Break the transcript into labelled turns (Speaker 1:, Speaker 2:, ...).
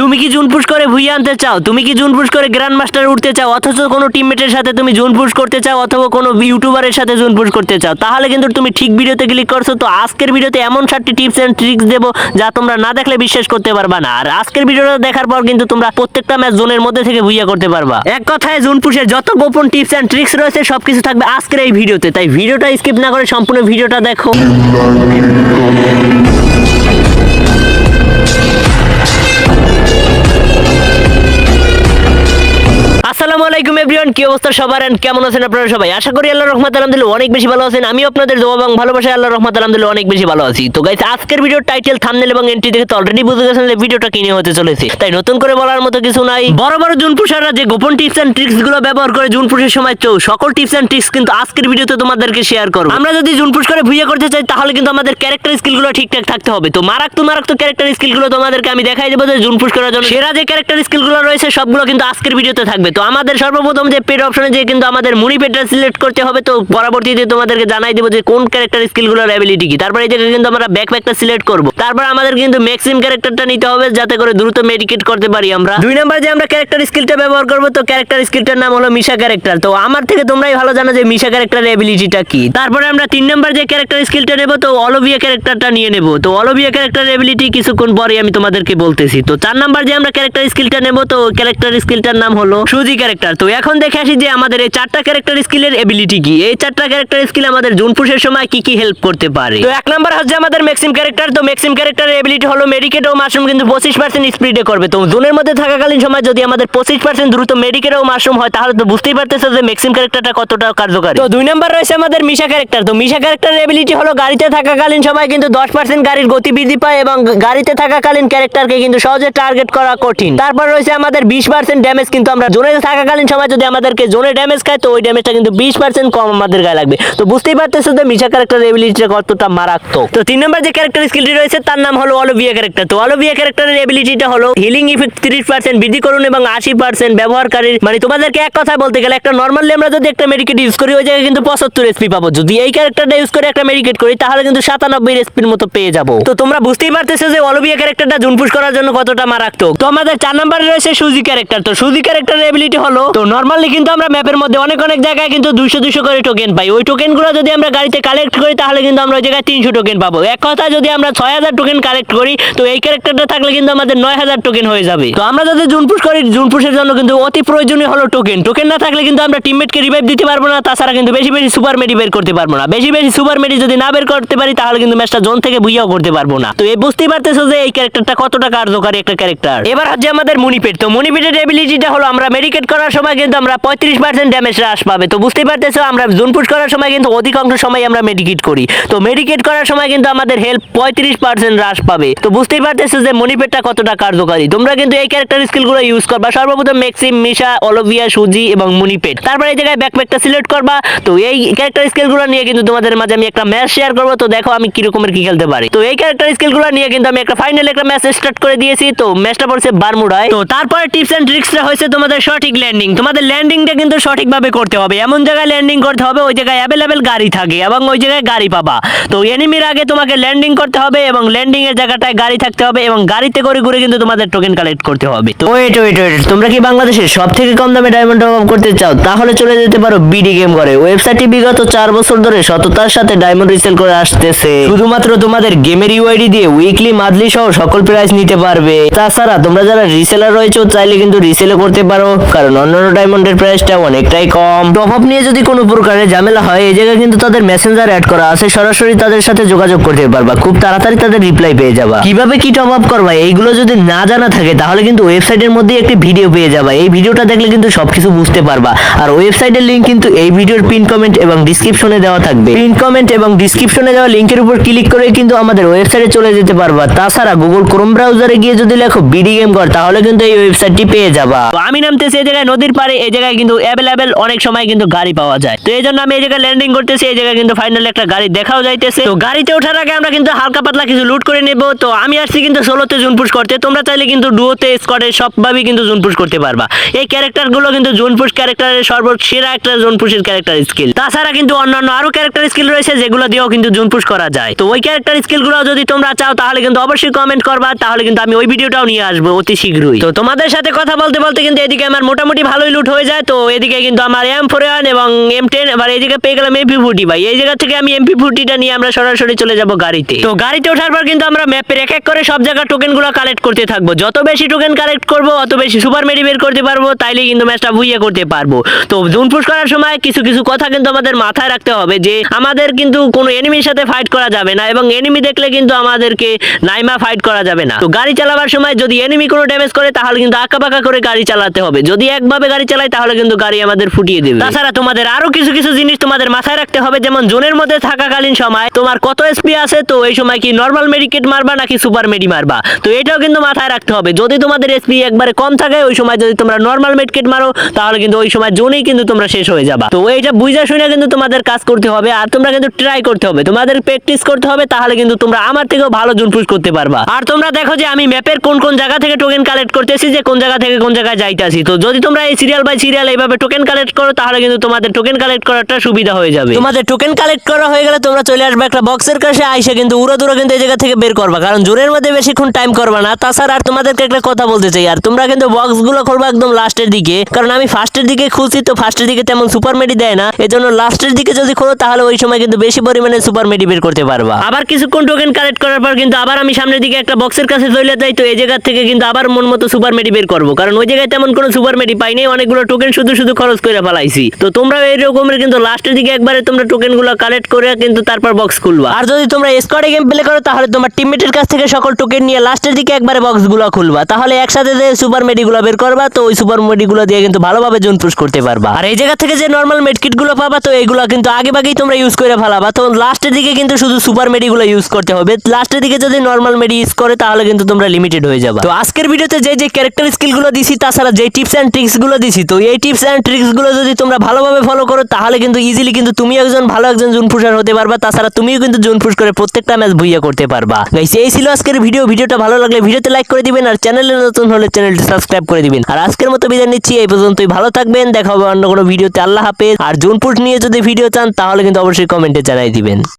Speaker 1: তুমি কি June push করে ভুইয়া আনতে চাও? তুমি কি জুন পুশ করে গ্র্যান্ড মাস্টার উঠতে চাও? অথচ কোনো টিমমেটের সাথে তুমি জুন পুশ করতে চাও, অথবা কোনো ইউটিউবারের সাথে জুন পুশ করতে চাও? তাহলে কিন্তু তুমি ঠিক ভিডিওতে ক্লিক করছ। তো আজকের ভিডিওতে এমন সাতটি টিপস অ্যান্ড ট্রিক্স দেবো যা তোমরা না দেখলে বিশ্বাস করতে পারবা না। আর আজকের ভিডিওটা দেখার পর কিন্তু তোমরা প্রত্যেকটা ম্যাচ জোনের মধ্যে থেকে ভুইয়া করতে পারবা। এক কথায় জুন পুশের যত গোপন টিপস অ্যান্ড ট্রিক্স রয়েছে, সবকিছু থাকবে আজকের এই ভিডিওতে। তাই ভিডিওটা স্কিপ না করে সম্পূর্ণ ভিডিওটা দেখো। কি অবস্থা সবার? এন্ড কেমন আছেন আপনারা সবাই? আশা করি আল্লাহর রহমত আলহামদুলিল্লাহ অনেক বেশি ভালো আছেন। আমি আপনাদের দোয়া এবং ভালোবাসায় আল্লাহর রহমত আলহামদুলিল্লাহ অনেক বেশি ভালো আছি। তো গাইস আজকের ভিডিও টাইটেল থাম্বনেল এবং এন্ট্রি দেখে তো অলরেডি বুঝে গেছেন যে ভিডিওটা কিনে হতে চলেছে। তাই নতুন করে বলার মতো কিছু নাই। বড় বড় জুন পুষাররা যে গোপন টিপস এন্ড ট্রিক্সগুলো ব্যবহার করে জুন পুষের সময়, তো সকল টিপস এন্ড ট্রিক্স কিন্তু আজকের ভিডিওতে তোমাদেরকে শেয়ার করব। আমরা যদি জুন পুষ করে ভুইয়া করতে চাই, তাহলে কিন্তু আমাদের ক্যারেক্টার স্কিলগুলো ঠিকঠাক থাকতে হবে। তো মারাত্মক মারাত্মক ক্যারেক্টার স্কিলগুলো তোমাদেরকে আমি দেখাই দেবো যে জুন পুষ করার জন্য সেরা যে ক্যারেক্টার স্কিলগুলো রয়েছে, সবগুলো কিন্তু আজকের ভিডিওতে থাকবে। তো আমাদের সর্বপ্রথম যে পেড অপশনে যে কিন্তু আমাদের মুনি পেডটা সিলেক্ট করতে হবে। তো পরবর্তীতে তোমাদেরকে জানাই দেবো যে কোন ক্যারেক্টার স্কিলগুলোর অ্যাবিলিটি কি। তারপরে এই কিন্তু আমরা ব্যাকপ্যাকটা সিলেক্ট করব। তারপর আমাদের কিন্তু ম্যাক্সিম ক্যারেক্টারটা নিতে হবে যাতে করে দ্রুত মেডিকেট করতে পারি আমরা। দুই নাম্বার যে আমরা ক্যারেক্টার স্কিলটা ব্যবহার করব, তো ক্যারেক্টার স্কিলটার নাম হলো মিশা ক্যারেক্টার তো আমার থেকে তোমরাই ভালো জানো যে মিশা ক্যারেক্টারের অ্যাবিলিটিটা কি। তারপরে আমরা তিন নাম্বার যে ক্যারেক্টার স্কিলটা নেব, তো অলভিয়া ক্যারেক্টারটা নিয়ে নেব। তো অলভিয়া ক্যারেক্টার অ্যাবিলিটি কিছুক্ষণ পরে আমি তোমাদেরকে বলতেছি। তো চার নাম্বার যে আমরা ক্যারেক্টার স্কিলটা নেব, তো ক্যারেক্টার স্কিলটার নাম হলো সুজি ক্যারেক্টার তো এখন দেখে আসি যে আমাদের এই চারটা ক্যারেক্টার স্কিলের এবিলিটি কি। এই চারটা ক্যারেক্টার স্কিল আমাদের জুন পুষের সময় কি কি হেল্প করতে পারে? তো এক নাম্বার হচ্ছে আমাদের ম্যাক্সিম ক্যারেক্টার তো ম্যাক্সিম ক্যারেক্টারের এবিলিটি হলো মেডিকেট ও মাশরুম কিন্তু পঁচিশ পার্সেন্ট স্পিডে করবে। তো জোনের মধ্যে থাকাকালীন সময় যদি আমাদের পঁচিশ পার্সেন্ট দ্রুত মেডিকেট ও মাশরুম হয়, তাহলে তো বুঝতেই পারতেছো যে ম্যাক্সিম ক্যারেক্টারটা কতটা কার্যকারী। তো দুই নাম্বার রয়েছে আমাদের মিশা ক্যারেক্টার তো মিশা ক্যারেক্টারের এবিলিটি হলো গাড়িতে থাকাকালীন সময় কিন্তু দশ পার্সেন্ট গাড়ির গতি বৃদ্ধি পায় এবং গাড়িতে থাকাকালীন ক্যারেক্টারকে কিন্তু সহজে টার্গেট করা কঠিন। তারপর রয়েছে আমাদের বিশ পার্সেন্ট ড্যামেজ কিন্তু আমরা জোনে থাকাকালীন সময় যদি আমাদেরকে জোনে ড্যামেজ খায়, তো ওই ড্যামেজটা কিন্তু বিশ পার্সেন্ট কম আমাদের গায়ে লাগবে। তো বুঝতেই পারতেছো যে মিশা ক্যারেক্টার এবিলিটিটা কতটা মারাত্মক। তো তিন নম্বর যে ক্যারেক্টার স্কিলটি রয়েছে, তার নাম হলো অলভিয়া ক্যারেক্টার তো অলভিয়া ক্যারেক্টারের এবিলিটিটা হলো হিলিং ইফেক্ট তিরিশ পার্সেন্ট বৃদ্ধি করুন এবং আশি পার্সেন্ট ব্যবহারকারীর মানে তোমাদেরকে এক কথা বলতে গেলে একটা নর্মালি আমরা যদি একটা মেডিকেট ইউজ করি, ওই জায়গায় কিন্তু পঁচাত্তর এসপি পাবো। যদি এই ক্যারেক্টারটা ইউজ করে একটা মেডিকেট করি, তাহলে কিন্তু সাতানব্বই এসপির মতো পেয়ে যাব। তো তোমরা বুঝতেই পারতেছো যে অলভিয়া ক্যারেক্টারটা জুনপুশ করার জন্য কতটা মারাত্মক। তো আমাদের চার নম্বরে রয়েছে সুজি ক্যারেক্টার তো সুজি ক্যারেক্টারের এবিলিটি হলো তো নর্মালি কিন্তু আমরা ম্যাপের মধ্যে অনেক অনেক জায়গায় কিন্তু দুইশো দুইশো করে টোকেন পাই। ওই টোকেনগুলো যদি আমরা গাড়িতে কালেক্ট করি, তাহলে কিন্তু আমরা ওই জায়গায় তিনশো টোকেন পাবো। এক কথা যদি আমরা ছয় হাজার টোকেন কালেক্ট করি, তো এই ক্যারেক্টারটা থাকলে কিন্তু আমাদের নয় হাজার টোকেন হয়ে যাবে। তো আমরা যদি জুনপুশ করি জুনপুশের জন্য কিন্তু অতি প্রয়োজনীয় হলো টোকেন টোকেন না থাকলে কিন্তু আমরা টিমমেটকে রিভাইভ দিতে পারব না, তাছাড়া কিন্তু বেশি বেশি সুপার মেডি বের করতে পারব না। বেশি বেশি সুপার মেডি যদি না বের করতে পারি, তাহলে কিন্তু ম্যাচটা জোন থেকে বুঝিয়াও করতে পারব না। তো এই বুঝতেই পারতেছো যে এই ক্যারেক্টারটা কতটা কার্যকারী একটা ক্যারেক্টার এবার হচ্ছে আমাদের মনিপেট তো মনিপেটের এবিলিটিটা হলো আমরা মেডিকেট করার সময় কিন্তু আমরা পঁয়ত্রিশ পার্সেন্ট ড্যামেজ হ্রাস পাবে। তো বুঝতেই পারতেছো, আমরা জোন পুশ করার সময় কিন্তু অধিকাংশ সময় আমরা মেডিকেট করি। তো মেডিকেট করার সময় কিন্তু আমাদের হেল্প পঁয়ত্রিশ পার্সেন্ট হ্রাস পাবে। তো বুঝতেই পারতেছো যে মনিপেটটা কতটা কার্যকারী। তোমরা কিন্তু এই ক্যারেক্টার স্কিলগুলো ইউজ করবা। সর্বপ্রথম ম্যাক্সিম মিশা অলভিয়া সুজি এবং মনিপেট তারপর এই জায়গায় ব্যাকপ্যাকটা সিলেক্ট করবা। তো এই ক্যারেক্টার স্কিলগুলো নিয়ে কিন্তু তোমাদের মাঝে আমি একটা ম্যাচ শেয়ার করব। তো দেখো আমি কিরকমের কি খেলতে পারি। তো এই ক্যারেক্টার স্কিলগুলো নিয়ে কিন্তু আমি একটা ফাইনাল একটা ম্যাচ স্টার্ট করে দিয়েছি। তো ম্যাচটা পড়ছে বারমুডায় তো তারপরে টিপস এন্ড ট্রিক্সটা হয়েছে তোমাদের সঠিক ল্যান্ডিং তোমাদের ল্যান্ডিংটা কিন্তু সঠিকভাবে করতে হবে। এমন জায়গায় ল্যান্ডিং করতে হবে, ওই জায়গায় অ্যাভেলেবেল গাড়ি থাকে এবং ওই জায়গায় গাড়ি পাবা। তো এনিমির আগে তোমাকে ল্যান্ডিং করতে হবে এবং ল্যান্ডিং এর জায়গাটায় গাড়ি থাকতে হবে এবং গাড়িতে করে ঘুরে কিন্তু তোমাদের টোকেন কালেক্ট করতে হবে। তো ওয়েট ওয়েট ওয়েট তোমরা কি বাংলাদেশের সব থেকে কম দামে ডায়মন্ড অভাব করতে চাও? তাহলে চলে যেতে পারো বিডি গেম করে ওয়েবসাইটটি বিগত চার বছর ধরে সততার সাথে ডায়মন্ড রিসেল করে আসতেছে। শুধুমাত্র তোমাদের গেমের ইউআইডি দিয়ে উইকলি মান্থলি সহ সকল প্রাইস নিতে পারবে। তাছাড়া তোমরা যারা রিসেলার রয়েছে, চাইলে কিন্তু রিসেলও করতে পারো। কারণ অন্যান্য ডায়মন্ডের প্রাইসটা অনেকটাই কম। টপ আপ নিয়ে যদি কোনো প্রকারের ঝামেলা হয়, এই জায়গায় কিন্তু তাদের মেসেঞ্জার অ্যাড করা আছে। সরাসরি তাদের সাথে যোগাযোগ করতে পারবা। খুব তাড়াতাড়ি তাদের রিপ্লাই পেয়ে যাবা। কীভাবে কি টপ আপ করবা, এইগুলো যদি না জানা থাকে, তাহলে কিন্তু ওয়েবসাইটের মধ্যে একটি ভিডিও পেয়ে যাবা। এই ভিডিওটা দেখলে কিন্তু সবকিছু বুঝতে পারবা। আর ওয়েবসাইটের লিংক কিন্তু এই ভিডিওর পিন কমেন্ট এবং ডিসক্রিপশনে দেওয়া থাকবে। পিন কমেন্ট এবং ডিসক্রিপশনে দেওয়া লিংকের উপর ক্লিক করে কিন্তু আমাদের ওয়েবসাইটে চলে যেতে পারবা। তাছাড়া গুগল ক্রোম ব্রাউজারে গিয়ে যদি লেখো বিডি গেম কর তাহলে কিন্তু এই ওয়েবসাইটটি পেয়ে যাবা। তো আমি নামতেছি এই জায়গায় নদীর পাড়ে, এই জায়গায় জায়গায় কিন্তু অ্যাভেলেবেল অনেক সময় কিন্তু গাড়ি পাওয়া যায়। তো এই জন্য আমি এই জায়গায় ল্যান্ডিং করতেছি, এই জায়গায় কিন্তু ফাইনালি একটা গাড়ি দেখাও যাইতেছে। তো গাড়িতে ওঠার আগে আমরা কিন্তু হালকা পাতলা কিছু লুট করে নেব। তো আমি আসছি কিন্তু ষোলোতে জুন পুশ করতে। তোমরা চাইলে কিন্তু ডুয়োতে স্কোয়াডে সবভাবেই কিন্তু জুন পুশ করতে পারবা। এই ক্যারেক্টারগুলো কিন্তু জুন পুশ ক্যারেক্টারের সর্বসেরা একটা জুন পুশের ক্যারেক্টার স্কিল তাছাড়া কিন্তু অন্যান্য আরও ক্যারেক্টার স্কিল রয়েছে, যেগুলো দিয়েও কিন্তু জুন পুশ করা যায়। তো ওই ক্যারেক্টার স্কিলগুলো যদি তোমরা চাও, তাহলে কিন্তু অবশ্যই কমেন্ট করবা। তাহলে কিন্তু আমি ওই ভিডিওটাও নিয়ে আসব অতি শীঘ্রই। তো তোমাদের সাথে কথা বলতে বলতে কিন্তু এদিকে আমার মোটামুটি ভালোই লুট হয়ে যায় তো এদিকে কিন্তু আমার এম ফোর ওয়ান এবং এম টেন এবার এই জায়গায় পেয়ে গেলাম এমপি ফুটি ভাই। এই জায়গা থেকে আমি এমপি ফুটিটা নিয়ে আমরা সরাসরি চলে যাব গাড়িতে। তো গাড়িতে ওঠার পর কিন্তু আমরা ম্যাপের এক এক করে সব জায়গায় টোকেনগুলো কালেক্ট করতে থাকব। যত বেশি টোকেন কালেক্ট করব, অত বেশি সুপার মেডি বের করতে পারব, তাইলে কিন্তু ম্যাচটা ভুইয়ে করতে পারব। তো জুন পুশ করার সময় কিছু কিছু কথা কিন্তু আমাদের মাথায় রাখতে হবে যে, আমাদের কিন্তু কোনো এনিমির সাথে ফাইট করা যাবে না এবং এনিমি দেখলে কিন্তু আমাদেরকে নাইমা ফাইট করা যাবে না। তো গাড়ি চালাবার সময় যদি এনিমি কোনো ড্যামেজ করে, তাহলে কিন্তু আঁকাবাঁকা করে গাড়ি চালাতে হবে। যদি একভাবে গাড়ি চালাই তাহলে কিন্তু গাড়ি আমাদের ফুটিয়ে দেবে। তাছাড়া তোমাদের আরও কিছু কিছু জিনিস তোমাদের মাথায় রাখতে হবে, যেমন জোনের মধ্যে থাকাকালীন সময় তোমার কত এসপি আছে, তো এই সময় কি নর্মাল মেডিকেট মারবা নাকি সুপার মেডি মারবা? তো এটাও কিন্তু মাথায় রাখতে হবে। যদি তোমাদের এসপি একবারে কম থাকে, ওই সময় যদি তোমরা নর্মাল মেডিকেট মারো, তাহলে কিন্তু ওই সময় জোনেই কিন্তু তোমরা শেষ হয়ে যাবা। তো এইটা বুঝা শুনে কিন্তু তোমাদের কাজ করতে হবে, আর তোমরা কিন্তু ট্রাই করতে হবে। তোমাদের প্র্যাকটিস করতে হবে, তাহলে কিন্তু তোমরা আমার থেকেও ভালো জোন পুশ করতে পারবা। আর তোমরা দেখো যে আমি ম্যাপের কোন কোন জায়গা থেকে টোকেন কালেক্ট করতেছি, যে কোন জায়গা থেকে কোন জায়গায় যাইতাছি। তো যদি তোমরা এই সিরিয়াল বাই সিরিয়াল এইভাবে টোকেন কালেক্ট করো তাহলে কিন্তু তোমাদের টোকেন কালেক্ট করাটা সুবিধা হয়ে যাবে। তোমাদের টোকেন কালেক্ট করা হয়ে গেলে তোমরা চলে আসবে একটা বক্সের কাছে আইসে কিন্তু উড়ো দূরে কিন্তু এই জায়গা থেকে বের করবা। কারণ জোরের মধ্যে বেশিক্ষণ টাইম করবা না। তাছাড়া আর তোমাদেরকে একটা কথা বলতে চাই আর তোমরা কিন্তু বক্সগুলো করবা একদম লাস্টের দিকে। কারণ আমি ফার্স্টের দিকে খুঁজছি তো ফার্স্টের দিকে তেমন সুপার মেডি দেয় না। এজন্য লাস্টের দিকে যদি খোলো তাহলে ওই সময় কিন্তু বেশি পরিমাণে সুপার মেডি বের করতে পারবা। আবার কিছুক্ষণ টোকেন কালেক্ট করার পর কিন্তু আবার আমি সামনের দিকে একটা বক্সের কাছে চলে যাই তো এই জায়গা থেকে কিন্তু আবার মন মতো সুপার মেডি বের করব। কারণ ওই জায়গায় তেমন কোনো সুপার মেডি পাইনি অনেকগুলো টোকেন শুধু শুধু খরচ করে ফেলাইছি। তো তোমরা এই রকমের কিন্তু লাস্টের দিকে একবারে তোমরা টোকেনগুলো কালেক্ট করে কিন্তু তারপর বক্স খুলবা। আর যদি তোমরা স্কোয়াডে গেম প্লে করো, তাহলে তোমার টিমমেটের কাছ থেকে সকল টোকেন নিয়ে লাস্টের দিকে একবারে বক্সগুলো খুলবা। তাহলে একসাথে যে সুপার মেডি গুলো বের করবা, তো ওই সুপার মেডি গুলো দিয়ে কিন্তু ভালোভাবে জোন পুশ করতে পারবা। আর এই জায়গা থেকে যে নর্মাল মেডকিটগুলো পাবা, তো এইগুলো কিন্তু আগে ভাগেই তোমরা ইউজ করে ফেলাবা। তো লাস্টের দিকে কিন্তু শুধু সুপার মেডি গুলো ইউজ করতে হবে। লাস্টের দিকে যদি নর্মাল মেডি ইউজ করে, তাহলে কিন্তু তোমরা লিমিটেড হয়ে যাবে। তো আজকের ভিডিওতে যে যে ক্যারেক্টার স্কিলগুলো দিছি, তাছাড়া যে টিপস এন্ড ট্রিক্সগুলো দিছি, তো এই টিপস এন্ড ট্রিক্সগুলো যদি তোমরা ভালোভাবে ফলো করো, তাহলে কিন্তু ইজিলি কিন্তু তুমি একজন ভালো একজন জুন পুষার হতে পারবা। তাছাড়া তুমিও কিন্তু জুন পুশ করে প্রত্যেকটা ম্যাচ ভুইয়া করতে পারবা। গাইস এই ছিল আজকের ভিডিও ভিডিওটা ভালো লাগলে ভিডিওতে লাইক করে দিবেন আর চ্যানেলে নতুন হলে চ্যানেলটি সাবস্ক্রাইব করে দিবেন। আর আজকের মতো বিদায় নিচ্ছি, এই পর্যন্তই। ভালো থাকবেন, দেখা হবে অন্য কোনো ভিডিওতে আল্লাহ হাফেজ। আর জুন পুশ নিয়ে যদি ভিডিও চান, তাহলে কিন্তু অবশ্যই কমেন্টে জানাই দিবেন।